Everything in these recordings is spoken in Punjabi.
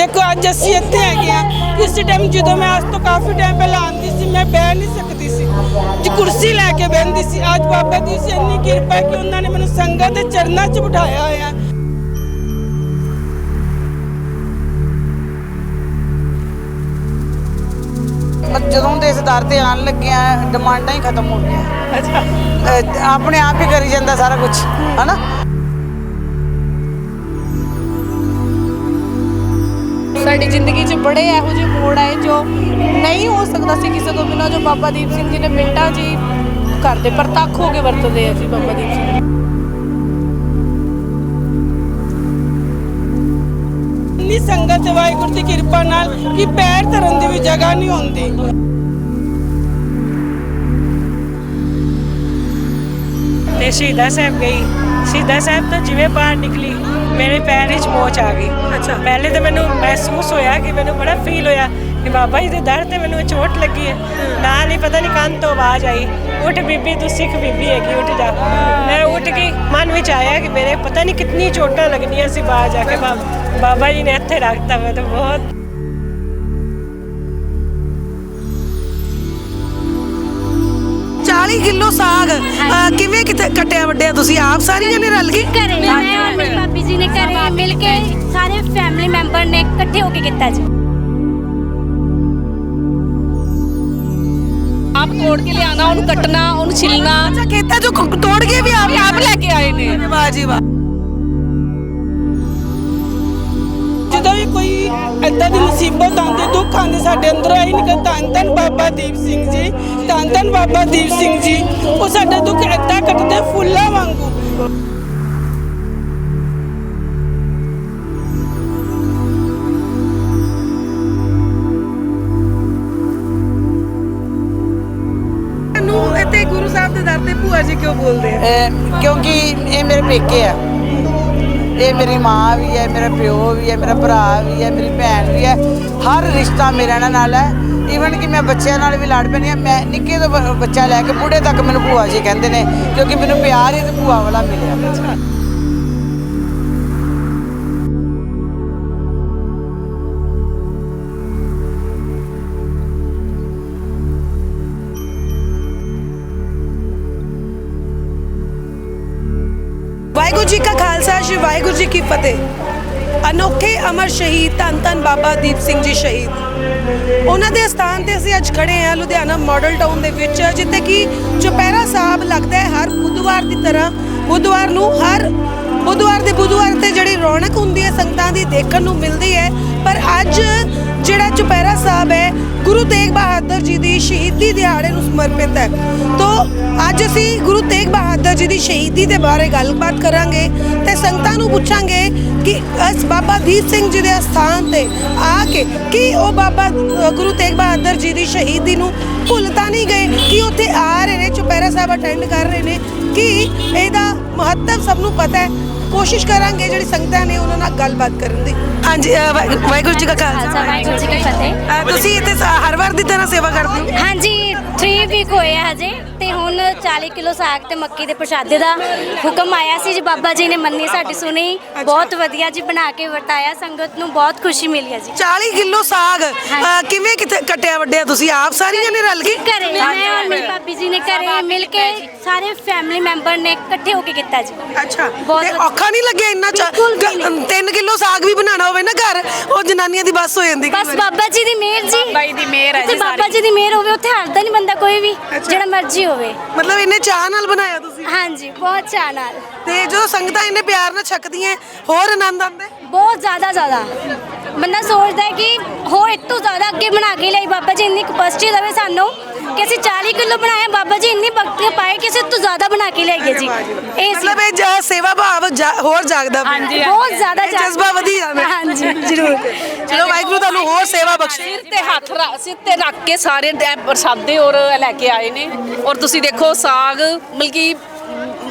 ਦੇਖੋ ਅੱਜ ਅਸੀਂ ਇੱਥੇ ਹੈਗੇ ਆ ਇਸ ਟਾਈਮ ਜਦੋਂ ਮੈਂ ਅੱਜ ਤੋਂ ਕਾਫੀ ਟਾਈਮ ਪਹਿਲਾਂ ਆਉਂਦੀ ਸੀ ਮੈਂ ਬਹਿ ਨਹੀਂ ਸਕਦੀ ਸੀ ਜੀ ਕੁਰਸੀ ਲੈ ਕੇ ਬਹਿੰਦੀ ਸੀ ਅੱਜ ਬਾਬਾ ਜੀ ਦੀ ਇੰਨੀ ਕਿਰਪਾ ਹੈ ਕਿ ਉਹਨਾਂ ਨੇ ਮੈਨੂੰ ਸੰਗਤ ਦੇ ਚਰਨਾਂ 'ਚ ਬਿਠਾਇਆ ਹੋਇਆ ਪਰ ਜਦੋਂ ਦੇ ਇਸ ਦਰ ਤੇ ਆਣ ਲੱਗੇ ਆ ਡਿਮਾਂਡਾਂ ਹੀ ਖਤਮ ਹੋ ਗਈਆਂ ਅੱਛਾ ਆਪਣੇ ਆਪ ਹੀ ਕਰੀ ਜਾਂਦਾ ਸਾਰਾ ਕੁਝ ਹਨਾ ਜ਼ਿੰਦਗੀ 'ਚ ਬੜੇ ਇਹੋ ਜਿਹੇ ਮੋੜ ਆਏ ਜੋ ਨਹੀਂ ਹੋ ਸਕਦਾ ਸੀ ਕਿਸੇ ਤੋਂ ਬਿਨਾਂ ਜੋ ਬਾਬਾ ਦੀਪ ਸਿੰਘ ਜੀ ਨੇ ਮਿੰਟਾਂ 'ਚ ਹੀ ਕਰਦੇ ਪ੍ਰਤੱਖ ਹੋ ਕੇ ਵਰਤਦੇ ਆ ਜੀ ਬਾਬਾ ਦੀਪ ਸਿੰਘ। ਇੰਨੀ ਸੰਗਤ ਵਾਹਿਗੁਰੂ ਦੀ ਕਿਰਪਾ ਨਾਲ ਕਿ ਪੈਰ ਧਰਨ ਦੀ ਵੀ ਜਗ੍ਹਾ ਨਹੀਂ ਹੁੰਦੀ। ਤੇ ਸ਼ਹੀਦਾਂ ਸਾਹਿਬ ਗਈ। ਸ਼ਹੀਦਾਂ ਸਾਹਿਬ ਤੋਂ ਜਿਵੇਂ ਬਾਹਰ ਨਿਕਲੀ। ਮੇਰੇ ਪੈਰ ਵਿੱਚ ਮੋਚ ਆ ਗਈ। ਅੱਛਾ। ਪਹਿਲੇ ਤਾਂ ਮੈਨੂੰ ਮਹਿਸੂਸ ਹੋਇਆ ਕਿ ਮੈਨੂੰ ਬੜਾ ਫੀਲ ਹੋਇਆ ਕਿ ਬਾਬਾ ਜੀ ਦੇ ਦਰ ਤੇ ਮੈਨੂੰ ਚੋਟ ਲੱਗੀ ਹੈ। ਨਾਲ ਹੀ ਪਤਾ ਨਹੀਂ ਕੰਨ ਤੋਂ ਆਵਾਜ਼ ਆਈ ਉੱਠ ਬੀਬੀ ਤੂੰ ਸਿੱਖ ਬੀਬੀ ਹੈਗੀ ਉੱਠ ਜਾ। ਮੈਂ ਉੱਠ ਗਈ ਮਨ ਵਿੱਚ ਆਇਆ ਕਿ ਮੇਰੇ ਪਤਾ ਨਹੀਂ ਕਿੰਨੀ ਚੋਟਾਂ ਲੱਗਣੀਆਂ ਸੀ ਬਾਹਰ ਜਾ ਕੇ। ਬਾਬਾ ਜੀ ਨੇ ਇੱਥੇ ਰੱਖਤਾ ਮੈਂ ਤਾਂ ਬਹੁਤ 40 ਕਿਲੋ ਸਾਗ ਅਹ, ਕਿਵੇਂ ਕਿਤੇ ਕੱਟਿਆ ਵੱਡਿਆ ਤੁਸੀਂ? ਆਪ ਸਾਰੀਆਂ ਨੇ ਰਲ ਕੇ ਘਰੇ। ਮੈਂ ਔਰ ਮੇਰੀ ਭਾਬੀ ਜੀ ਨੇ ਘਰੇ ਮਿਲ ਕੇ ਸਾਰੇ ਫੈਮਿਲੀ ਮੈਂਬਰ ਨੇ ਇਕੱਠੇ ਹੋ ਕੇ ਕੀਤਾ ਜੀ। ਆਪ ਤੋੜ ਕੇ ਲਿਆਣਾ ਉਹਨੂੰ ਕੱਟਣਾ ਉਹਨੂੰ ਛਿਲਣਾ। ਅੱਛਾ ਖੇਤਾਂ ਚੋਂ ਕ- ਤੋੜ ਕੇ ਵੀ ਆਪ ਆਪ ਲੈ ਕੇ ਆਏ ਨੇ। ਵਾਹ ਜੀ ਵਾਹ। ਏਦਾਂ ਦੀ ਮੁਸੀਬਤ ਆਉਂਦੀ ਦੁੱਖ ਆਉਂਦੇ ਸਾਡੇ ਅੰਦਰੋਂ ਆਈ ਨਿਕਲ। ਧੰਨ ਧੰਨ ਬਾਬਾ ਦੀਪ ਸਿੰਘ ਜੀ ਧੰਨ ਧੰਨ ਬਾਬਾ ਦੀਪ ਸਿੰਘ ਜੀ। ਉਹ ਸਾਡਾ ਦੁੱਖ ਏਦਾਂ ਕੱਟਦੇ ਫੁੱਲਾਂ ਵਾਂਗੂ। ਨੂੰ ਇੱਥੇ ਗੁਰੂ ਸਾਹਿਬ ਦੇ ਦਰ ਤੇ ਭੂਆ ਜੀ ਕਿਉਂ ਬੋਲਦੇ ਆ? ਕਿਉਂਕਿ ਇਹ ਮੇਰੇ ਪੇਕੇ ਆ। ਇਹ ਮੇਰੀ ਮਾਂ ਵੀ ਹੈ, ਮੇਰਾ ਪਿਓ ਵੀ ਹੈ, ਮੇਰਾ ਭਰਾ ਵੀ ਹੈ, ਮੇਰੀ ਭੈਣ ਵੀ ਹੈ। ਹਰ ਰਿਸ਼ਤਾ ਮੇਰਾ ਇਹਨਾਂ ਨਾਲ ਹੈ। ਈਵਨ ਕਿ ਮੈਂ ਬੱਚਿਆਂ ਨਾਲ ਵੀ ਲੜ ਪੈਂਦੀ ਹਾਂ। ਮੈਂ ਨਿੱਕੇ ਤੋਂ ਬ- ਬੱਚਾ ਲੈ ਕੇ ਬੁੱਢੇ ਤੱਕ ਮੈਨੂੰ ਭੂਆ ਜੀ ਕਹਿੰਦੇ ਨੇ ਕਿਉਂਕਿ ਮੈਨੂੰ ਪਿਆਰ ਹੀ ਤੇ ਭੂਆ ਵਾਲਾ ਮਿਲਿਆ। ਵਾਹਿਗੁਰੂ ਜੀ ਕਾ ਖਾਲਸਾ ਸ਼੍ਰੀ ਵਾਹਿਗੁਰੂ ਜੀ ਕੀ ਫਤਿਹ। ਅਨੋਖੇ ਅਮਰ ਸ਼ਹੀਦ ਧੰਨ ਧੰਨ ਬਾਬਾ ਦੀਪ ਸਿੰਘ ਜੀ ਸ਼ਹੀਦ। ਉਹਨਾਂ ਦੇ ਸਥਾਨ ਤੇ ਅਸੀਂ ਅੱਜ ਖੜੇ ਹਾਂ ਲੁਧਿਆਣਾ ਮਾਡਲ ਟਾਊਨ ਦੇ ਵਿੱਚ, ਜਿੱਥੇ ਕਿ ਚੁਪਹਿਰਾ ਸਾਹਿਬ ਲੱਗਦਾ ਹੈ ਹਰ ਬੁੱਧਵਾਰ ਦੀ ਤਰ੍ਹਾਂ। ਬੁੱਧਵਾਰ ਨੂੰ ਹਰ ਬੁੱਧਵਾਰ ਦੇ ਬੁੱਧਵਾਰ ਤੇ ਜਿਹੜੀ ਰੌਣਕ ਹੁੰਦੀ ਹੈ ਸੰਗਤਾਂ ਦੀ ਦੇਖਣ ਨੂੰ ਮਿਲਦੀ ਹੈ। ਸ਼ਹੀਦੀ ਦਿਹਾੜੇ ਨੂੰ ਸਮਰਪਿਤ ਹੈ। ਤੋਂ ਅੱਜ ਅਸੀਂ ਗੁਰੂ ਤੇਗ ਬਹਾਦਰ ਜੀ ਦੀ ਸ਼ਹੀਦੀ ਦੇ ਬਾਰੇ ਗੱਲਬਾਤ ਕਰਾਂਗੇ ਤੇ ਸੰਗਤਾਂ ਨੂੰ ਪੁੱਛਾਂਗੇ ਕਿ ਇਸ ਬਾਬਾ ਦੀਪ ਸਿੰਘ ਜੀ ਦੇ ਸਥਾਨ ਤੇ ਆ ਕੇ ਕੀ ਉਹ ਬਾਬਾ ਗੁਰੂ ਤੇਗ ਬਹਾਦਰ ਜੀ ਦੀ ਸ਼ਹੀਦੀ ਨੂੰ ਭੁੱਲ ਤਾਂ ਨਹੀਂ ਗਏ, ਕਿ ਉੱਥੇ ਆ ਰਹੇ ਨੇ, ਚੁਪਹਿਰਾ ਸਾਹਿਬ ਅਟੈਂਡ ਕਰ ਰਹੇ ਨੇ। ਕਿ ਇਹਦਾ ਮਹੱਤਵ ਸਭ ਨੂੰ ਪਤਾ ਹੈ। ਕੋਸ਼ਿਸ਼ ਕਰਾਂਗੇ ਜਿਹੜੀ ਸੰਗਤਾਂ ਨੇ ਉਹਨਾਂ ਨਾਲ ਗੱਲਬਾਤ ਕਰਨ ਦੀ। ਹਾਂਜੀ ਅ, ਵਾਹਿ- ਵਾਹਿਗੁਰੂ ਜੀ ਕਾ ਖਾਲਸਾ ਵਾਹਿਗੁਰੂ ਜੀ ਕੀ ਫਤਿਹ। ਅ, ਤੁਸੀਂ ਇੱਥੇ ਸ- ਹਰ ਵਾਰ ਦੀ ਤਰ੍ਹਾਂ ਸੇਵਾ ਕਰਦੇ ਹੋ? ਹਾਂਜੀ 3 ਵੀਕ ਹੋਏ ਆ ਹਜੇ ਤੇ ਹੁਣ 40 ਕਿਲੋ ਸਾਗ ਤੇ ਮੱਕੀ ਦੇ ਪ੍ਰਸ਼ਾਦੇ ਦਾ ਹੁਕਮ ਆਇਆ ਸੀ ਜੀ ਬਾਬਾ ਜੀ ਨੇ ਮੰਨੀ ਸਾਡੀ ਸੁਣੀ। ਬਹੁਤ ਵਧੀਆ ਜੀ ਬਣਾ ਕੇ ਵਰਤਾਇਆ ਸੰਗਤ ਨੂੰ ਬਹੁਤ ਖੁਸ਼ੀ ਮਿਲੀ ਹੈ ਜੀ। 40 ਕਿਲੋ ਸਾਗ ਅ, ਕਿਵੇਂ ਕਿਤੇ ਕੱਟਿਆ ਵੱਡਿਆ ਤੁਸੀਂ? ਆਪ ਸਾਰੀਆਂ ਨੇ ਰਲ ਕੇ? ਘਰੇ ਮੈਂ ਔਰ ਮੇਰੀ ਭਾਬੀ ਜੀ ਨੇ ਘਰੇ ਮਿਲ ਕੇ ਸਾਰੇ ਫੈਮਿਲੀ ਮੈਂਬਰ ਨੇ ਇਕੱਠੇ ਹੋ ਕੇ ਕੀਤਾ ਜੀ ਅੱਛਾ ਬਹੁਤ ਤੇ ਵਧੀਆ। ਔਖਾ ਨਹੀਂ ਲੱਗਿਆ ਇੰਨਾ ਬਿਲਕੁਲ ਵੀ ਨਹੀਂ। 3 ਕਿਲੋ ਸਾਗ ਵੀ ਬਣਾਉਣਾ ਹੋਵੇ ਨਾ ਘਰ ਉਹ ਜਨਾਨੀਆਂ ਦੀ ਬੱਸ ਹੋ ਜਾਂਦੀ ਕਈ ਬਸ ਵਾਰੀ। ਬਾਬਾ ਜੀ ਦੀ ਮਿਹਰ ਜੀ ਜੀ ਦੀ ਮਿਹਰ ਹੈ ਜਿੱਥੇ ਜੀ ਸਾਰੀ। ਬਾਬਾ ਜੀ ਦੀ ਮਿਹਰ ਹੋਵੇ ਉੱਥੇ ਹਾਰਦਾ ਨਹੀਂ ਬੰਦਾ ਕੋਈ ਵੀ ਜਿਹੜਾ ਮਰਜ਼ੀ ਹੋਵੇ ਮਤਲਬ ਇੰਨੇ ਚਾਹ ਨਾਲ ਬਣਾਇਆ ਤੁਸੀਂ ਹਾਂਜੀ ਬਹੁਤ ਚਾਅ ਨਾਲ ਤੇ ਜਦੋਂ ਸੰਗਤਾਂ ਇੰਨੇ ਪਿਆਰ ਨਾਲ ਛਕਦੀਆਂ ਹੋਰ ਆਨੰਦ ਆਉਂਦਾ ਹੈ। ਬਹੁਤ ਜ਼ਿਆਦਾ ਜ਼ਿਆਦਾ ਬੰਦਾ ਸੋਚਦਾ ਹੈ ਕਿ ਹੋਰ ਇਸ ਤੋਂ ਜ਼ਿਆਦਾ ਅੱਗੇ ਬਣਾ ਕੇ ਲਈ ਬਾਬਾ ਜੀ ਇੰਨੀ ਕਪੈਸਿਟੀ ਦੇਵੇ ਸਾਨੂੰ ਕਿ ਅਸੀਂ 40 ਕਿਲੋ ਬਣਾਇਆ ਬਾਬਾ ਜੀ ਇੰਨੀ ਭਗਤੀ ਪਾਏ ਕਿ ਅਸੀਂ ਇਸ ਤੋਂ ਜ਼ਿਆਦਾ ਬਣਾ ਕੇ ਲਿਆਈਏ ਜੀ। ਇਹ ਸੀ। ਮਤਲਬ ਇਹ ਜਾ- ਸੇਵਾ ਭਾਵ ਜਾ- ਹੋਰ ਜਾਗਦਾ ਪਿਆ। ਹਾਂਜੀ, ਬਹੁਤ ਜ਼ਿਆਦਾ ਇਹ ਜਜ਼ਬਾ ਵਧੀ ਜਾਂਦਾ ਹੈ। ਹਾਂਜੀ ਜ਼ਰੂਰ। ਚਲੋ ਵਾਹਿਗੁਰੂ ਤੁਹਾਨੂੰ ਹੋਰ ਸੇਵਾ ਬਖਸ਼ੇ। ਸਿਰ ਤੇ ਹੱਥ ਰ- ਸਿਰ ਤੇ ਰੱਖ ਕੇ ਸਾਰੇ ਡੈ- ਪ੍ਰਸਾਦੇ ਔਰ ਲੈ ਕੇ ਆਏ ਨੇ। ਔਰ ਤੁਸੀਂ ਦੇਖੋ ਸਾਗ ਮਤਲਬ ਕਿ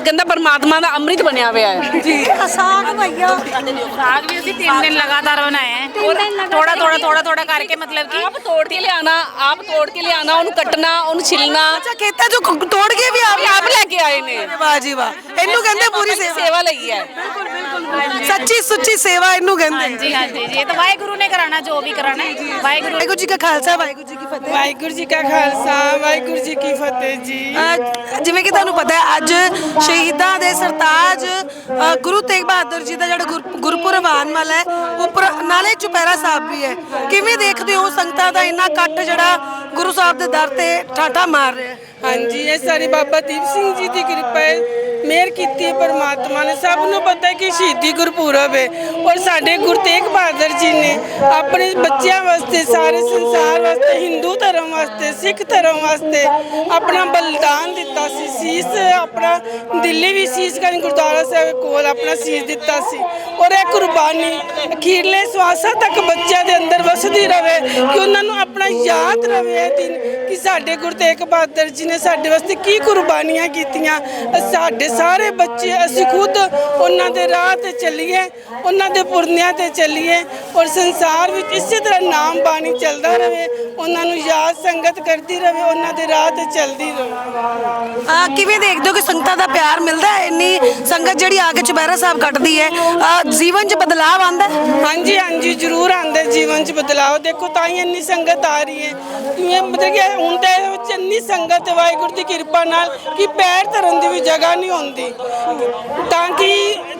ਕਹਿੰਦਾ ਪਰਮਾਤਮਾ ਦਾ ਅੰਮ੍ਰਿਤ ਬਣਿਆ ਹੋਇਆ ਹੈ। ਜੀ। ਸਾਗ ਭਈਆ। ਸਾਗ ਵੀ ਅਸੀਂ 3 ਦਿਨ ਲਗਾਤਾਰ ਬਣਾਏ ਹੈ। ਥੋੜਾ ਥੋੜਾ ਥੋੜਾ ਥੋੜਾ ਕਰਕੇ ਮਤਲਬ ਕਿ ਆਪ ਤੋੜ ਕੇ ਲਿਆਣਾ ਆਪ ਤੋੜ ਕੇ ਲਿਆਣਾ ਉਹਨੂੰ ਕੱਟਣਾ ਉਹਨੂੰ ਛਿਲਣਾ। ਅੱਛਾ ਖੇਤਾਂ ਚੋਂ ਤੋੜ ਕੇ ਵੀ ਆਪ ਆਪ ਲੈ ਕੇ ਆਏ ਨੇ। ਵਾਹ ਜੀ ਵਾਹ। ਇਹਨੂੰ ਕਹਿੰਦੇ ਪੂਰੀ ਸੇਵਾ। ਲਈ ਹੈ। ਸੱਚੀ ਸੁੱਚੀ ਸੇਵਾ ਇਹਨੂੰ ਕਹਿੰਦੇ। ਹਾਂਜੀ ਹਾਂਜੀ ਜੀ। ਇਹ ਤਾਂ ਵਾਹਿਗੁਰੂ ਨੇ ਕਰਾਣਾ ਜੋ ਵੀ ਕਰਾਣਾ ਵਾਹਿਗੁਰੂ ਵਾਹਿਗੁਰੂ ਜੀ ਕਾ ਖਾਲਸਾ ਵਾਹਿਗੁਰੂ ਜੀ ਕੀ ਫਤਿਹ। ਵਾਹਿਗੁਰੂ ਜੀ ਕਾ ਖਾਲਸਾ ਵਾਹਿਗੁਰੂ ਜੀ ਕੀ ਫਤਿਹ ਜੀ। ਜਿਵੇਂ ਕਿ ਤੁਹਾਨੂੰ ਪਤਾ ਹੈ ਅੱਜ ਸ਼ਹੀਦਾਂ ਦੇ ਸਰਤਾਜ ਅਹ ਗੁਰੂ ਤੇਗ ਬਹਾਦਰ ਜੀ ਦਾ ਜਿਹੜਾ ਗੁਰ- ਗੁਰਪੁਰਬ ਆਉਣ ਵਾਲਾ ਹੈ, ਉੱਪਰ ਨਾਲੇ ਚੁਪਹਿਰਾ ਸਾਹਿਬ ਵੀ ਹੈ। ਕਿਵੇਂ ਦੇਖਦੇ ਹੋ ਸੰਗਤਾਂ ਦਾ ਇੰਨਾ ਇਕੱਠ ਜਿਹੜਾ ਗੁਰੂ ਸਾਹਿਬ ਦੇ ਦਰ ਤੇ ਠਾਠਾ ਮਾਰ ਰਿਹਾ ਹੈ? ਹਾਂਜੀ, ਇਹ ਸਾਰੀ ਬਾਬਾ ਦੀਪ ਸਿੰਘ ਜੀ ਦੀ ਕਿਰਪਾ ਹੈ। ਮਿਹਰ ਕੀਤੀ ਹੈ ਪਰਮਾਤਮਾ ਨੇ। ਸਭ ਨੂੰ ਪਤਾ ਹੈ ਕਿ ਸ਼ਹੀਦੀ ਗੁਰਪੁਰਬ ਹੈ ਔਰ ਸਾਡੇ ਗੁਰੂ ਤੇਗ ਬਹਾਦਰ ਜੀ ਨੇ ਆਪਣੇ ਬੱਚਿਆਂ ਵਾਸਤੇ, ਸਾਰੇ ਸੰਸਾਰ ਵਾਸਤੇ, ਹਿੰਦੂ ਧਰਮ ਵਾਸਤੇ, ਸਿੱਖ ਧਰਮ ਵਾਸਤੇ ਆਪਣਾ ਬਲੀਦਾਨ ਦਿੱਤਾ ਸੀ। ਸੀਸ ਆਪਣਾ ਦਿੱਲੀ ਵੀ ਸੀਸ ਕਰਨ ਗੁਰਦੁਆਰਾ ਸਾਹਿਬ ਕੋਲ ਆਪਣਾ ਸੀਸ ਦਿੱਤਾ ਸੀ। ਔਰ ਇਹ ਕੁਰਬਾਨੀ ਅਖੀਰਲੇ ਸਵਾਸਾਂ ਤੱਕ ਬੱਚਿਆਂ ਦੇ ਅੰਦਰ ਵਸਦੀ ਰਵੇ, ਕਿ ਉਹਨਾਂ ਨੂੰ ਆਪਣਾ ਯਾਦ ਰਵੇ ਇਹ ਦਿਨ। ਕਿ ਸਾਡੇ ਗੁਰੂ ਤੇਗ ਬਹਾਦਰ ਜੀ ਨੇ ਸਾਡੇ ਵਾਸਤੇ ਕੀ ਕੁਰਬਾਨੀਆਂ ਕੀਤੀਆਂ। ਸਾਡੇ ਸਾਰੇ ਬੱਚੇ ਅਸੀਂ ਖੁਦ ਉਹਨਾਂ ਦੇ ਰਾਹ ਤੇ ਚੱਲੀਏ ਉਹਨਾਂ ਦੇ ਪੁਰਨਿਆਂ ਤੇ ਚੱਲੀਏ ਔਰ ਸੰਸਾਰ ਵਿੱਚ ਇਸੇ ਤਰ੍ਹਾਂ ਨਾਮ ਬਾਣੀ ਚੱਲਦਾ ਰਵੇ ਉਹਨਾਂ ਨੂੰ ਯਾਦ ਸੰਗਤ ਕਰਦੀ ਰਵੇ ਉਹਨਾਂ ਦੇ ਰਾਹ ਤੇ ਚੱਲਦੀ ਰਵੇ ਆ ਕਿਵੇਂ ਦੇਖਦੇ ਹੋ ਕਿ ਸੰਗਤਾਂ ਦਾ ਪਿਆਰ ਮਿਲਦਾ ਹੈ? ਇੰਨੀ ਸੰਗਤ ਜਿਹੜੀ ਆ ਕੇ ਚੁਪਹਿਰਾ ਸਾਹਿਬ ਕੱਟਦੀ ਹੈ ਜੀਵਨ 'ਚ ਬਦਲਾਅ ਆਉਂਦਾ ਹੈ? ਹਾਂਜੀ ਹਾਂਜੀ ਜ਼ਰੂਰ ਆਂਦੇ ਜੀਵਨ 'ਚ ਬਦਲਾਅ ਦੇਖੋ ਤਾਂ ਹੀ ਇੰਨੀ ਸੰਗਤ ਆ ਰਹੀ ਹੈ। ਮਤਲਬ ਕਿ ਹੁਣ ਤਾਂ ਇਹਦੇ ਵਿੱਚ ਇੰਨੀ ਸੰਗਤ ਵਾਹਿਗੁਰੂ ਦੀ ਕਿਰਪਾ ਨਾਲ ਕਿ ਪੈਰ ਧਰਨ ਦੀ ਵੀ ਜਗ੍ਹਾ ਨਹੀਂ ਹੁੰਦੀ। ਤਾਂ ਕਿ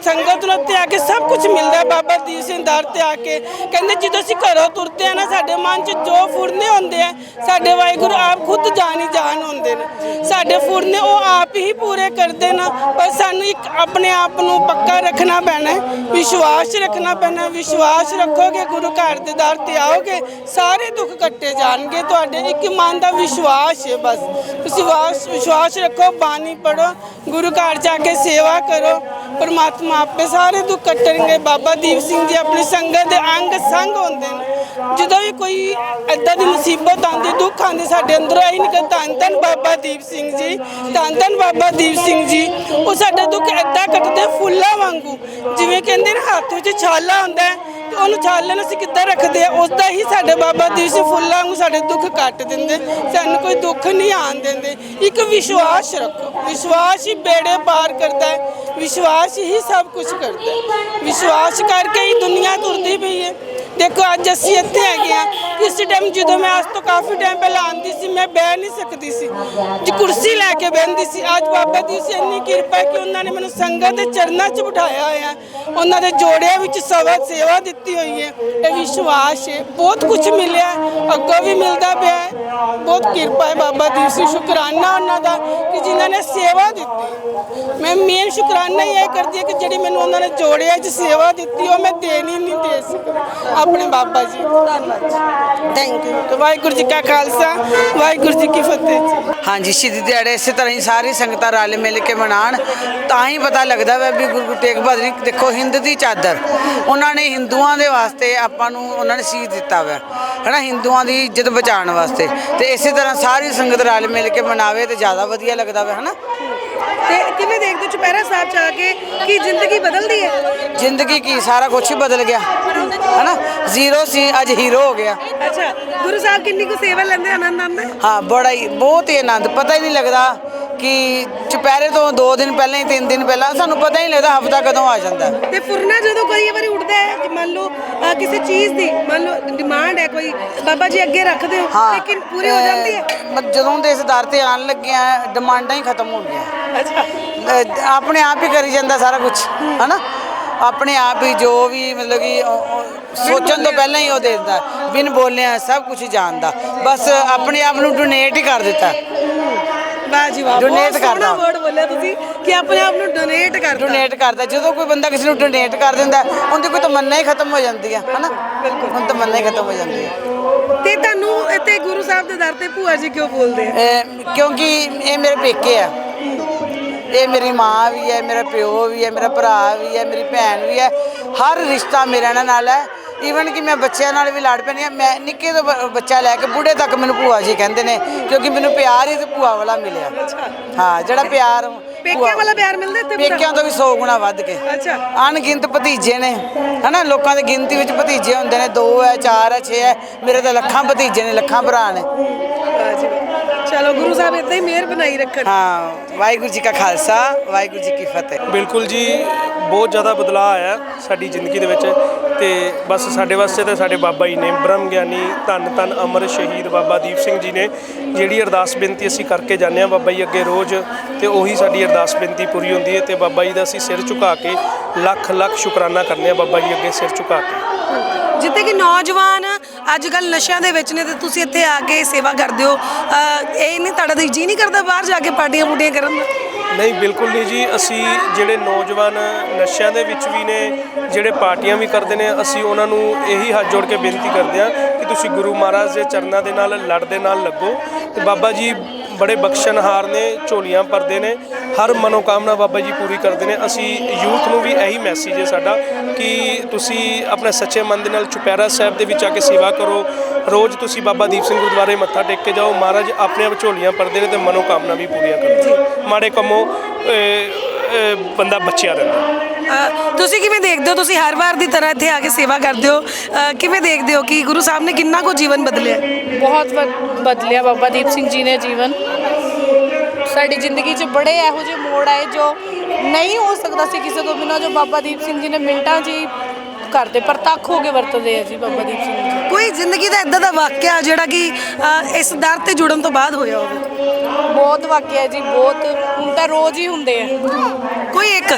ਸੰਗਤ ਨੂੰ ਉੱਥੇ ਆ ਕੇ ਸਭ ਕੁਝ ਮਿਲਦਾ ਬਾਬਾ ਦੀਪ ਸਿੰਘ ਦਰ ਤੇ ਆ ਕੇ ਕਹਿੰਦੇ ਜਦੋਂ ਅਸੀਂ ਘਰੋਂ ਤੁਰਦੇ ਆ ਨਾ, ਸਾਡੇ ਮਨ 'ਚ ਜੋ ਫੁਰਨੇ ਹੁੰਦੇ ਆ, ਸਾਡੇ ਵਾਹਿਗੁਰੂ ਆਪ ਖੁਦ ਜਾਣੀ ਜਾਣ ਹੁੰਦੇ ਨੇ। ਸਾਡੇ ਫੁਰਨੇ ਉਹ ਆਪ ਹੀ ਪੂਰੇ ਕਰਦੇ ਨਾ, ਪਰ ਸਾਨੂੰ ਇੱਕ ਆਪਣੇ ਆਪ ਨੂੰ ਪੱਕਾ ਰੱਖਣਾ ਪੈਣਾ ਹੈ, ਵਿਸ਼ਵਾਸ ਰੱਖਣਾ ਪੈਣਾ ਵਿਸ਼ਵਾਸ ਰੱਖੋਗੇ, ਗੁਰੂ ਘਰ ਦੇ ਦਰ ਤੇ ਆਓਗੇ, ਸਾਰੇ ਦੁੱਖ ਕੱਟੇ ਜਾਣਗੇ। ਤੁਹਾਡੇ ਇੱਕ ਮਨ ਦਾ ਵਿਸ਼ਵਾਸ ਹੈ ਬਸ। ਤੁਸੀਂ ਵਾਸ- ਵਿਸ਼ਵਾਸ ਰੱਖੋ, ਬਾਣੀ ਪੜੋ ਗੁਰੂ ਘਰ ਜਾ ਕੇ ਸੇਵਾ ਕਰੋ। ਪਰਮਾਤਮਾ ਆਪੇ ਸਾਰੇ ਦੁੱਖ ਕੱਟਣਗੇ। ਬਾਬਾ ਦੀਪ ਸਿੰਘ ਜੀ ਆਪਣੀ ਸੰਗਤ ਦੇ ਅੰਗ ਸੰਗ ਹੁੰਦੇ ਨੇ। ਜਦੋਂ ਵੀ ਕੋਈ ਐਦਾਂ ਦੀ ਮੁਸੀਬਤ ਆਉਂਦੀ, ਦੁੱਖ ਆਉਂਦੇ, ਸਾਡੇ ਅੰਦਰੋਂ ਆਈ ਨਿਕਲ ਧੰਨ ਧੰਨ ਬਾਬਾ ਦੀਪ ਸਿੰਘ ਜੀ, ਧੰਨ ਧੰਨ ਬਾਬਾ ਦੀਪ ਸਿੰਘ ਜੀ। ਉਹ ਸਾਡਾ ਦੁੱਖ ਐਦਾਂ ਕੱਟਦੇ ਫੁੱਲਾਂ ਵਾਂਗੂ। ਜਿਵੇਂ ਕਹਿੰਦੇ ਨੇ, ਹੱਥ ਵਿੱਚ ਛਾਲਾ ਹੁੰਦਾ ਹੈ ਉਹਨੂੰ ਛਾਲੇ ਅਸੀਂ ਕਿੱਦਾਂ ਰੱਖਦੇ ਆ? ਉਸਦਾ ਹੀ ਸਾਡੇ ਬਾਬਾ ਦੀਪ ਸਿੰਘ ਫੁੱਲਾਂ ਨੂੰ ਸਾਡੇ ਦੁੱਖ ਕੱਟ ਦਿੰਦੇ। ਸਾਨੂੰ ਕੋਈ ਦੁੱਖ ਨਹੀਂ ਆਣ ਦਿੰਦੇ। ਇੱਕ ਵਿਸ਼ਵਾਸ ਰੱਖੋ। ਵਿਸ਼ਵਾਸ ਹੀ ਬੇੜੇ ਪਾਰ ਕਰਦਾ ਹੈ। ਵਿਸ਼ਵਾਸ ਹੀ ਸਭ ਕੁਝ ਕਰਦਾ ਹੈ। ਵਿਸ਼ਵਾਸ ਕਰਕੇ ਹੀ ਦੁਨੀਆ ਤੁਰਦੀ ਪਈ ਹੈ। ਦੇਖੋ, ਅੱਜ ਅਸੀਂ ਇੱਥੇ ਹੈਗੇ ਆ ਇਸ ਟਾਈਮ ਜਦੋਂ ਮੈਂ ਅੱਜ ਤੋਂ ਕਾਫੀ ਟਾਈਮ ਪਹਿਲਾਂ ਆਂਦੀ ਸੀ, ਮੈਂ ਬਹਿ ਨਹੀਂ ਸਕਦੀ ਸੀ। ਜੀ, ਕੁਰਸੀ ਲੈ ਕੇ ਬਹਿੰਦੀ ਸੀ। ਅੱਜ ਬਾਬਾ ਦੀ ਸੀ ਇੰਨੀ ਕਿਰਪਾ ਕਿ ਉਹਨਾਂ ਨੇ ਮੈਨੂੰ ਸੰਗਤ ਦੇ ਚਰਨਾਂ 'ਚ ਬਿਠਾਇਆ ਹੋਇਆ ਉਹਨਾਂ ਦੇ ਜੋੜਿਆਂ ਵਿੱਚ ਸਵਾ, ਸੇਵਾ ਦਿੱਤੀ ਹੋਈ ਹੈ। ਇਹ ਵਿਸ਼ਵਾਸ ਹੈ। ਬਹੁਤ ਕੁਝ ਮਿਲਿਆ ਅੱਗੋਂ ਵੀ ਮਿਲਦਾ ਪਿਆ ਹੈ। ਬਹੁਤ ਕਿਰਪਾ ਹੈ ਬਾਬਾ ਦੀਪ ਸਿੰਘ। ਸ਼ੁਕਰਾਨਾ ਉਹਨਾਂ ਦਾ ਕਿ ਜਿਨ੍ਹਾਂ ਨੇ ਸੇਵਾ ਦਿੱਤੀ। ਮੈਂ ਮੇਨ ਸ਼ੁਕਰਾਨਾ ਹੀ ਇਹ ਕਰਦੀ ਹੈ ਕਿ ਜਿਹੜੀ ਮੈਨੂੰ ਉਹਨਾਂ ਨੇ ਜੋੜਿਆਂ 'ਚ ਸੇਵਾ ਦਿੱਤੀ, ਉਹ ਮੈਂ ਦੇਣੀ ਨਹੀਂ ਦੇ ਸਕਦੀ। ਆਪਣੇ ਬਾਬਾ ਜੀ ਧੰਨਵਾਦ ਥੈਂਕ ਯੂ ਵਾਹਿਗੁਰੂ ਜੀ ਕਾ ਖਾਲਸਾ, ਵਾਹਿਗੁਰੂ ਜੀ ਕੀ ਫਤਿਹ ਜੀ। ਹਾਂਜੀ ਸ਼ਹੀਦੀ ਦਿਹਾੜੇ ਇਸੇ ਤਰ੍ਹਾਂ ਹੀ ਸਾਰੀ ਸੰਗਤਾਂ ਰਲ ਮਿਲ ਕੇ ਮਨਾਣ ਤਾਂ ਹੀ ਪਤਾ ਲੱਗਦਾ ਵਾ ਵੀ ਗੁਰੂ ਤੇਗ ਬਹਾਦਰ ਜੀ, ਦੇਖੋ, ਹਿੰਦ ਦੀ ਚਾਦਰ। ਉਹਨਾਂ ਨੇ ਹਿੰਦੂਆਂ ਦੇ ਵਾਸਤੇ ਆਪਾਂ ਨੂੰ ਉਹਨਾਂ ਨੇ ਸੀਸ ਦਿੱਤਾ ਵਾ। ਹਨਾ, ਹਿੰਦੂਆਂ ਦੀ ਇੱਜ਼ਤ ਬਚਾਉਣ ਵਾਸਤੇ। ਤੇ ਇਸੇ ਤਰ੍ਹਾਂ ਸਾਰੀ ਸੰਗਤ ਰਲ ਮਿਲ ਕੇ ਮਨਾਵੇ ਤੇ ਜ਼ਿਆਦਾ ਵਧੀਆ ਲੱਗਦਾ ਵਾ, ਹਨਾ? ਤੇ ਕਿਵੇਂ ਦੇਖਦੇ ਹੋ ਚੁਪਹਿਰਾ ਸਾਹਿਬ 'ਚ ਆ ਕੇ ਕਿ ਜ਼ਿੰਦਗੀ ਬਦਲਦੀ ਹੈ? ਜ਼ਿੰਦਗੀ ਕੀ ਸਾਰਾ ਕੁਝ ਹੀ ਬਦਲ ਗਿਆ। ਹਨਾ? ਜ਼ੀਰੋ ਸੀ ਅੱਜ ਹੀਰੋ ਹੋ ਗਿਆ। ਅੱਛਾ ਗੁਰੂ ਸਾਹਿਬ ਕਿੰਨੀ ਕੁ ਸੇਵਾ ਲੈਂਦੇ ਆਨੰਦ ਆਉਂਦਾ ਹੈ? ਹਾਂ ਬੜਾ ਹੀ ਬਹੁਤ ਹੀ ਆਨੰਦ। ਪਤਾ ਹੀ ਨਹੀਂ ਲੱਗਦਾ ਕਿ ਚੁਪਹਿਰੇ ਤੋਂ 2 ਦਿਨ ਪਹਿਲਾਂ ਹੀ 3 ਦਿਨ ਪਹਿਲਾਂ ਸਾਨੂੰ ਪਤਾ ਹੀ ਨਹੀਂ ਲੱਗਦਾ ਹਫਤਾ ਕਦੋਂ ਆ ਜਾਂਦਾ। ਹੈ। ਤੇ ਫੁਰਨਾ ਜਦੋਂ ਕੋਈ ਵਾਰੀ ਉੱਠਦਾ ਹੈ ਕਿ ਮੰਨ ਲਓ ਕਿਸੇ ਚੀਜ਼ ਦੀ ਮੰਨ ਲਓ ਡਿਮਾਂਡ ਹੈ ਕੋਈ ਬਾਬਾ ਜੀ ਅੱਗੇ ਰੱਖਦੇ ਹੋ ਲੇਕਿਨ ਪੂਰੀ ਹੋ ਜਾਂਦੀ ਹੈ? ਅਹ, ਜਦੋਂ ਦੇ ਇਸ ਦਰ ਤੇ ਆਣ ਲੱਗੇ ਆ ਡਿਮਾਂਡਾਂ ਹੀ ਖਤਮ ਹੋ ਗਈਆਂ। ਅੱਛਾ। ਅਹ, ਆਪਣੇ ਆਪ ਹੀ ਕਰੀ ਜਾਂਦਾ ਸਾਰਾ ਕੁਝ ਹਨਾ? ਆਪਣੇ ਆਪ ਹੀ ਜੋ ਵੀ ਮਤਲਬ ਕਿ ਉਹ- ਉਹ ਸੋਚਣ ਤੋਂ ਪਹਿਲਾਂ ਹੀ ਉਹ ਦੇ ਦਿੰਦਾ ਬਿਨ ਬੋਲਿਆ ਸਭ ਕੁਝ ਜਾਣਦਾ। ਬਸ ਆਪਣੇ ਆਪ ਨੂੰ ਡੋਨੇਟ ਹੀ ਕਰ ਦਿੱਤਾ। ਵਾਹ ਜੀ ਵਾਹ Donate ਬਹੁਤ ਸੋਹਣਾ ਕਰਦਾ। ਵਰਡ ਬੋਲਿਆ ਤੁਸੀਂ ਕਿ ਆਪਣੇ ਆਪ ਨੂੰ ਡੋਨੇਟ ਕਰਦਾ। ਡੋਨੇਟ ਕਰਦਾ। ਜਦੋਂ ਕੋਈ ਬੰਦਾ ਕਿਸੇ ਨੂੰ ਡੋਨੇਟ ਕਰ ਦਿੰਦਾ ਉਹਦੀ ਕੋਈ ਤਮੰਨਾ ਹੀ ਖਤਮ ਹੋ ਜਾਂਦੀ ਹੈ ਹਨਾ? ਹੁਣ ਤਮੰਨਾ ਹੀ ਖਤਮ ਹੋ ਜਾਂਦੀ ਹੈ ਤੇ ਤੁਹਾਨੂੰ ਇੱਥੇ ਗੁਰੂ ਸਾਹਿਬ ਦੇ ਦਰ ਤੇ ਭੂਆ ਜੀ ਕਿਉਂ ਬੋਲਦੇ ਆ? ਇਹ ਕਿਉਂਕਿ ਇਹ ਮੇਰੇ ਪੇਕੇ ਆ। ਇਹ ਮੇਰੀ ਮਾਂ ਵੀ ਹੈ ਮੇਰਾ ਪਿਓ ਵੀ ਹੈ ਮੇਰਾ ਭਰਾ ਵੀ ਹੈ ਮੇਰੀ ਭੈਣ ਵੀ ਹੈ। ਹਰ ਰਿਸ਼ਤਾ ਮੇਰਾ ਇਹਨਾਂ ਨਾਲ ਹੈ। ਈਵਨ ਕਿ ਮੈਂ ਬੱਚਿਆਂ ਨਾਲ ਵੀ ਲੜ ਪੈਂਦੀ ਹਾਂ ਮੈਂ ਨਿੱਕੇ ਤੋਂ ਬ- ਬੱਚਾ ਲੈ ਕੇ ਬੁੱਢੇ ਤੱਕ ਮੈਨੂੰ ਭੂਆ ਜੀ ਕਹਿੰਦੇ ਨੇ ਕਿਉਂਕਿ ਮੈਨੂੰ ਪਿਆਰ ਹੀ ਤੇ ਭੂਆ ਵਾਲਾ ਮਿਲਿਆ। ਹਾਂ ਜਿਹੜਾ ਪਿਆਰ ਪੇਕਿਆਂ ਵਾਲਾ ਪਿਆਰ ਮਿਲਦਾ ਇੱਥੇ ਪੂਰਾ? ਪੇਕਿਆਂ ਤੋਂ ਵੀ 100 ਗੁਣਾ ਵੱਧ ਕੇ। ਅੱਛਾ। ਅਣਗਿਣਤ ਭਤੀਜੇ ਨੇ ਹਨਾ? ਲੋਕਾਂ ਦੀ ਗਿਣਤੀ ਵਿੱਚ ਭਤੀਜੇ ਹੁੰਦੇ ਨੇ 2 ਹੈ 4 ਹੈ 6 ਹੈ ਮੇਰੇ ਤਾਂ ਲੱਖਾਂ ਭਤੀਜੇ ਨੇ ਲੱਖਾਂ ਭਰਾ ਨੇ। ਵਾਹ ਜੀ। ਵਾਹ। ਚਲੋ ਗੁਰੂ ਸਾਹਿਬ ਇਦਾਂ ਹੀ ਮਿਹਰ ਬਣਾਈ ਰੱਖਣ। ਹਾਂ ਵਾਹਿਗੁਰੂ ਜੀ ਕਾ ਖਾਲਸਾ ਵਾਹਿਗੁਰੂ ਜੀ ਕੀ ਫਤਿਹ। ਬਿਲਕੁਲ ਜੀ ਬਹੁਤ ਜ਼ਿਆਦਾ ਬਦਲਾਅ ਆਇਆ ਸਾਡੀ ਜ਼ਿੰਦਗੀ ਦੇ ਵਿੱਚ ਤੇ ਬਸ ਸਾਡੇ ਵਾਸਤੇ ਤਾਂ ਸਾਡੇ ਬਾਬਾ ਜੀ ਨੇ ਬ੍ਰਹਮ ਗਿਆਨੀ ਧੰਨ ਧੰਨ ਅਮਰ ਸ਼ਹੀਦ ਬਾਬਾ ਦੀਪ ਸਿੰਘ ਜੀ ਨੇ ਜਿਹੜੀ ਅਰਦਾਸ ਬੇਨਤੀ ਅਸੀਂ ਕਰਕੇ ਜਾਂਦੇ ਹਾਂ ਬਾਬਾ ਜੀ ਅੱਗੇ ਰੋਜ਼ ਤੇ ਉਹੀ ਸਾਡੀ ਅਰਦਾਸ ਬੇਨਤੀ ਪੂਰੀ ਹੁੰਦੀ ਹੈ ਤੇ ਬਾਬਾ ਜੀ ਦਾ ਅਸੀਂ ਸਿਰ ਝੁਕਾ ਕੇ ਲੱਖ ਲੱਖ ਸ਼ੁਕਰਾਨਾ ਕਰਨੇ ਆ ਬਾਬਾ ਜੀ ਅੱਗੇ ਸਿਰ ਝੁਕਾ ਕੇ। ਜਿੱਥੇ ਕਿ ਨੌਜਵਾਨ ਅੱਜ ਕੱਲ ਨਸ਼ਿਆਂ ਦੇ ਵਿੱਚ ਨੇ ਤੇ ਤੁਸੀਂ ਇੱਥੇ ਆ ਕੇ ਸੇਵਾ ਕਰਦੇ ਹੋ। ਅਹ ਇਹ ਨਹੀਂ ਤੁਹਾਡਾ ਤਾਂ ਜੀ ਨਹੀਂ ਕਰਦਾ ਬਾਹਰ ਜਾ ਕੇ ਪਾਰਟੀਆਂ ਪੂਟੀਆਂ ਕਰਨ ਦਾ? ਨਹੀਂ, ਬਿਲਕੁਲ ਨਹੀਂ ਜੀ। ਅਸੀਂ ਜਿਹੜੇ ਨੌਜਵਾਨ ਨਸ਼ਿਆਂ ਦੇ ਵਿੱਚ ਵੀ ਨੇ, ਜਿਹੜੇ ਪਾਰਟੀਆਂ ਵੀ ਕਰਦੇ ਨੇ, ਅਸੀਂ ਉਹਨਾਂ ਨੂੰ ਇਹੀ ਹੱਥ ਜੋੜ ਕੇ ਬੇਨਤੀ ਕਰਦੇ ਹਾਂ ਕਿ ਤੁਸੀਂ ਗੁਰੂ ਮਹਾਰਾਜ ਦੇ ਚਰਨਾਂ ਦੇ ਨਾਲ, ਲੜ ਦੇ ਨਾਲ ਲੱਗੋ। ਤੇ ਬਾਬਾ ਜੀ ਬੜੇ ਬਖਸ਼ਣਹਾਰ ਨੇ, ਝੋਲੀਆਂ ਭਰਦੇ ਨੇ, ਹਰ ਮਨੋਕਾਮਨਾ ਬਾਬਾ ਜੀ ਪੂਰੀ ਕਰਦੇ ਨੇ। ਅਸੀਂ ਯੂਥ ਨੂੰ ਵੀ ਇਹੀ ਮੈਸੇਜ ਹੈ ਸਾਡਾ ਕਿ ਤੁਸੀਂ ਆਪਣੇ ਸੱਚੇ ਮਨ ਦੇ ਨਾਲ ਚੁਪਹਿਰਾ ਸਾਹਿਬ ਦੇ ਵਿੱਚ ਆ ਕੇ ਸੇਵਾ ਕਰੋ। ਰੋਜ਼ ਤੁਸੀਂ ਬਾਬਾ ਦੀਪ ਸਿੰਘ ਗੁਰਦੁਆਰੇ ਮੱਥਾ ਟੇਕ ਕੇ ਜਾਓ। ਮਹਾਰਾਜ ਆਪਣੇ ਆਪ ਝੋਲੀਆਂ ਭਰਦੇ ਨੇ ਤੇ ਮਨੋਕਾਮਨਾ ਵੀ ਪੂਰੀਆਂ ਕਰਦੇ ਨੇ। ਮਾੜੇ ਕੰਮੋਂ ਬੰਦਾ ਬਚਿਆ ਰਹਿੰਦਾ। ਤੁਸੀਂ ਕਿਵੇਂ ਦੇਖਦੇ ਹੋ? ਤੁਸੀਂ ਹਰ ਵਾਰ ਦੀ ਤਰ੍ਹਾਂ ਇੱਥੇ ਆ ਕੇ ਸੇਵਾ ਕਰਦੇ ਹੋ। ਕਿਵੇਂ ਦੇਖਦੇ ਹੋ ਕਿ ਗੁਰੂ ਸਾਹਿਬ ਨੇ ਕਿੰਨਾ ਕੁ ਜੀਵਨ ਬਦਲਿਆ? ਬਹੁਤ ਵ- ਬਦਲਿਆ ਬਾਬਾ ਦੀਪ ਸਿੰਘ ਜੀ ਨੇ ਜੀਵਨ। ਸਾਡੀ ਜ਼ਿੰਦਗੀ 'ਚ ਬੜੇ ਇਹੋ ਜਿਹੇ ਮੋੜ ਆਏ ਜੋ ਨਹੀਂ ਹੋ ਸਕਦਾ ਸੀ ਕਿਸੇ ਤੋਂ ਬਿਨਾਂ ਜੋ ਬਾਬਾ ਦੀਪ ਸਿੰਘ ਜੀ ਨੇ ਮਿੰਟਾਂ 'ਚ ਹੀ ਕਰਦੇ ਪ੍ਰਤੱਖ ਹੋ ਕੇ ਵਰਤਦੇ ਆ ਜੀ ਬਾਬਾ ਦੀਪ ਸਿੰਘ ਜੀ। ਕੋਈ ਜ਼ਿੰਦਗੀ ਦਾ ਇਦਾਂ ਦਾ ਵਾਕਿਆ ਜਿਹੜਾ ਕਿ ਇਸ ਦਰ ਤੇ ਜੁੜਨ ਤੋਂ ਬਾਅਦ ਹੋਇਆ ਹੋਵੇ? ਬਹੁਤ ਵਾਕਿਆ ਜੀ ਬਹੁਤ। ਹੁਣ ਤਾਂ ਰੋਜ਼ ਹੀ ਹੁੰਦੇ ਆ। ਕੋਈ ਇੱਕ?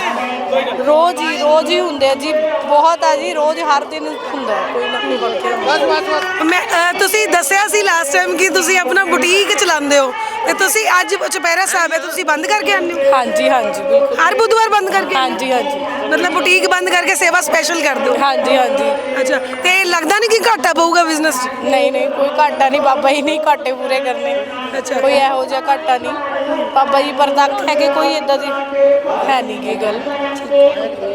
ਰੋਜ਼ ਹੀ ਰੋਜ਼ ਹੀ ਹੁੰਦੇ ਆ ਜੀ ਬਹੁਤ ਆ ਜੀ ਰੋਜ਼ ਹਰ ਦਿਨ ਹੁੰਦਾ ਹੈ, ਕੋਈ ਨਾ ਕੋਈ ਵਾਕਿਆ। ਮੈਂ ਅਹ ਤੁਸੀਂ ਦੱਸਿਆ ਸੀ ਲਾਸਟ ਟਾਈਮ ਕਿ ਤੁਸੀਂ ਆਪਣਾ ਬੁਟੀਕ ਚਲਾਉਂਦੇ ਹੋ। ਤੇ ਤੁਸੀਂ ਅੱਜ ਚੁਪਹਿਰਾ ਸਾਹਿਬ ਹੈ ਤੁਸੀਂ ਬੰਦ ਕਰਕੇ ਆਉਂਦੇ ਹੋ? ਹਾਂਜੀ ਹਾਂਜੀ ਬਿਲਕੁਲ। ਹਰ ਬੁੱਧਵਾਰ ਬੰਦ ਕਰਕੇ? ਹਾਂਜੀ ਹਾਂਜੀ। ਮਤਲਬ ਬੁਟੀਕ ਬੰਦ ਕਰਕੇ ਸੇਵਾ ਸਪੈਸ਼ਲ ਕਰਦੇ ਹੋ? ਹਾਂਜੀ ਹਾਂਜੀ। ਅੱਛਾ ਤੇ ਲੱਗਦਾ ਨਹੀਂ ਕਿ ਘਾਟਾ ਪਊਗਾ ਬਿਜ਼ਨਸ 'ਚ? ਨਹੀਂ ਨਹੀਂ ਕੋਈ ਘਾਟਾ ਨਹੀਂ ਬਾਬਾ ਹੀ ਨਹੀਂ ਘਾਟੇ ਪੂਰੇ ਕਰਨੇ। ਅੱਛਾ। ਕੋਈ ਇਹੋ ਜਿਹਾ ਘਾਟਾ ਨਹੀਂ। ਬਾਬਾ ਜੀ ਪਰਤੱਖ ਹੈ ਕਿ ਕੋਈ ਇਦਾਂ ਦੀ ਹੈ ਨਹੀਂ ਕੀ ਗੱਲ।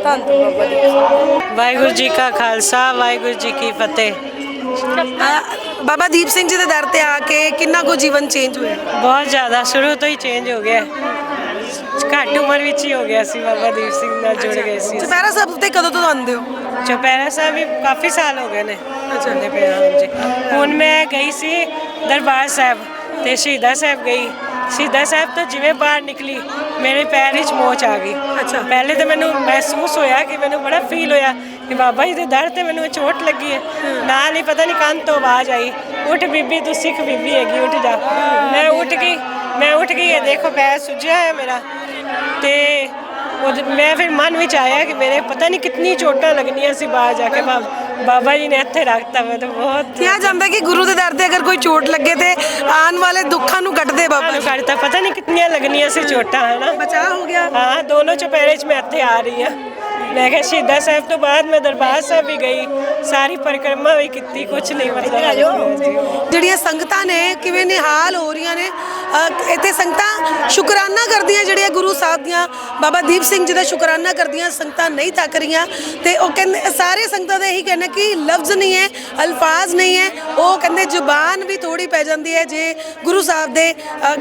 ਧੰਨ ਧੰਨ ਬਾਬਾ ਜੀ। ਵਾਹਿਗੁਰੂ ਜੀ ਕਾ ਖਾਲਸਾ ਵਾਹਿਗੁਰੂ ਜੀ ਕੀ ਫਤਿਹ। ਬਾਬਾ ਦੀਪ ਸਿੰਘ ਜੀ ਦੇ ਦਰ ਤੇ ਆ ਕੇ ਕਿੰਨਾ ਕੁ ਜੀਵਨ ਚੇਂਜ ਹੋਇਆ? ਬਹੁਤ ਜ਼ਿਆਦਾ ਸ਼ੁਰੂ ਤੋਂ ਹੀ ਚੇਂਜ ਹੋ ਗਿਆ। ਘੱਟ ਉਮਰ ਵਿੱਚ ਹੀ ਹੋ ਗਿਆ ਸੀ ਬਾਬਾ ਦੀਪ ਸਿੰਘ ਨਾਲ ਜੁੜ ਗਏ ਸੀ ਚੁਪਹਿਰਾ ਸਾਹਿਬ ਤੇ ਕਦੋਂ ਤੋਂ ਆਉਂਦੇ ਹੋ? ਚੁਪਹਿਰਾ ਸਾਹਿਬ ਵੀ ਕਾਫੀ ਸਾਲ ਹੋ ਗਏ ਨੇ। ਹਾਂ ਹਾਂਜੀ। ਹੁਣ ਮੈਂ ਗਈ ਸੀ ਦਰਬਾਰ ਸਾਹਿਬ ਤੇ ਸ਼ਹੀਦਾਂ ਸਾਹਿਬ ਗਈ। ਸ਼ਹੀਦਾਂ ਸਾਹਿਬ ਤੋਂ ਜਿਵੇਂ ਬਾਹਰ ਨਿਕਲੀ ਮੇਰੇ ਪੈਰ ਵਿੱਚ ਮੋਚ ਆ ਗਈ। ਅੱਛਾ। ਪਹਿਲੇ ਤਾਂ ਮੈਨੂੰ ਮਹਿਸੂਸ ਹੋਇਆ ਕਿ ਮੈਨੂੰ ਬੜਾ ਫੀਲ ਹੋਇਆ ਕਿ ਬਾਬਾ ਜੀ ਦੇ ਦਰ ਤੇ ਮੈਨੂੰ ਚੋਟ ਲੱਗੀ ਹੈ। ਨਾਲ ਹੀ ਪਤਾ ਨਹੀਂ ਕੰਨ ਤੋਂ ਆਵਾਜ਼ ਆਈ ਉੱਠ ਬੀਬੀ ਤੂੰ ਸਿੱਖ ਬੀਬੀ ਹੈਗੀ ਉੱਠ ਜਾ। ਮੈਂ ਉੱਠ ਗਈ ਮੈਂ ਉੱਠ ਗਈ ਇਹ ਦੇਖੋ ਪੈਰ ਸੁੱਜਿਆ ਹੈ ਮੇਰਾ। ਤੇ ਉਹ ਮੈਂ ਫਿਰ ਮਨ ਵਿੱਚ ਆਇਆ ਕਿ ਮੇਰੇ ਪਤਾ ਨਹੀਂ ਕਿੰਨੀ ਚੋਟਾਂ ਲੱਗਣੀਆਂ ਸੀ ਬਾਹਰ ਜਾ ਕੇ। ਬਾਬ- ਬਾਬਾ ਜੀ ਨੇ ਇੱਥੇ ਰੱਖਤਾ ਮੈਂ ਤਾਂ ਬਹੁਤ ਕਿਹਾ ਜਾਂਦਾ ਕਿ ਗੁਰੂ ਦੇ ਦਰ ਤੇ ਅਗਰ ਕੋਈ ਚੋਟ ਲੱਗੇ ਤੇ ਆਉਣ ਵਾਲੇ ਦੁੱਖਾਂ ਨੂੰ ਕੱਟਦੇ ਬਾਬਾ ਮੈਨੂੰ ਕਰਤਾ ਪਤਾ ਨਹੀਂ ਕਿੰਨੀਆਂ ਲੱਗਣੀਆਂ ਸੀ ਚੋਟਾਂ ਹਨਾ? ਬਚਾਅ ਹੋ ਗਿਆ। ਹਾਂ ਦੋਨੋਂ ਚੁਪਹਿਰੇ 'ਚ ਮੈਂ ਇੱਥੇ ਆ ਰਹੀ ਆ ਮੈਂ ਕਿਹਾ ਸ਼ਹੀਦਾਂ ਸਾਹਿਬ ਤੋਂ ਬਾਅਦ ਮੈਂ ਦਰਬਾਰ ਸਾਹਿਬ ਵੀ ਗਈ। ਸਾਰੀ ਪਰਿਕਰਮਾ ਵੀ ਕੀਤੀ ਕੁਝ ਨਹੀਂ ਮਤਲਬ ਜਿਹੜੀਆਂ ਸੰਗਤਾਂ ਨੇ ਕਿਵੇਂ ਨਿਹਾਲ ਹੋ ਰਹੀਆਂ ਨੇ ਇੱਥੇ ਸੰਗਤਾਂ ਸ਼ੁਕਰਾਨਾ ਕਰਦੀਆਂ ਜਿਹੜੀਆਂ ਗੁਰੂ ਸਾਹਿਬ ਦੀਆਂ ਬਾਬਾ ਦੀਪ ਸਿੰਘ ਜੀ ਦਾ ਸ਼ੁਕਰਾਨਾ ਕਰਦੀਆਂ ਸੰਗਤਾਂ ਨਹੀਂ ਥੱਕ ਰਹੀਆਂ। ਤੇ ਉਹ ਕਹਿੰਦੇ ਸਾਰੇ ਸੰਗਤਾਂ ਦਾ ਇਹੀ ਕਹਿਣਾ ਕਿ ਲਫ਼ਜ਼ ਨਹੀਂ ਹੈ ਅਲਫਾਜ਼ ਨਹੀਂ ਹੈ। ਉਹ ਕਹਿੰਦੇ ਜ਼ੁਬਾਨ ਵੀ ਥੋੜੀ ਪੈ ਜਾਂਦੀ ਹੈ ਜੇ ਗੁਰੂ ਸਾਹਿਬ ਦੇ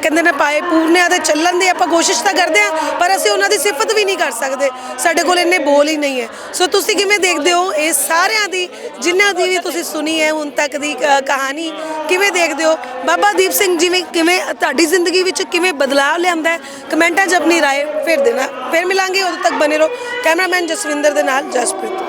ਕਹਿੰਦੇ ਨੇ ਪਾਏ ਪੂਰਨਿਆਂ ਦੇ ਚੱਲਣ ਦੀ ਆਪਾਂ ਕੋਸ਼ਿਸ਼ ਤਾਂ ਕਰਦੇ ਹਾਂ ਪਰ ਅਸੀਂ ਉਹਨਾਂ ਦੀ ਸਿਫਤ ਵੀ ਨਹੀਂ ਕਰ ਸਕਦੇ। ਸਾਡੇ ਕੋਲ ਇੰਨੇ ਬੋਲ ਹੀ ਨਹੀਂ ਹੈ ਸੋ ਤੁਸੀਂ ਕਿਵੇਂ ਦੇਖਦੇ ਹੋ ਇਹ ਸਾਰਿਆਂ ਦੀ ਜਿਨ੍ਹਾਂ ਦੀ ਵੀ ਤੁਸੀਂ ਸੁਣੀ ਹੈ ਹੁਣ ਤੱਕ ਦੀ ਅ, ਕਹਾਣੀ ਕਿਵੇਂ ਦੇਖਦੇ ਹੋ ਬਾਬਾ ਦੀਪ ਸਿੰਘ ਜੀ ਨੇ ਕਿਵੇਂ ਤੁਹਾਡੀ ਜ਼ਿੰਦਗੀ ਵਿੱਚ ਕਿਵੇਂ ਬਦਲਾਅ ਲਿਆਂਦਾ ਹੈ ਕਮੈਂਟਾਂ 'ਚ ਆਪਣੀ رائے ਫਿਰ ਦੇਣਾ ਫਿਰ ਮਿਲਾਂਗੇ ਉਦੋਂ ਤੱਕ ਬਨੇ ਰਹੋ ਕੈਮਰਾਮੈਨ ਜਸਵਿੰਦਰ ਦੇ ਨਾਲ ਜਸਪ੍ਰੀਤ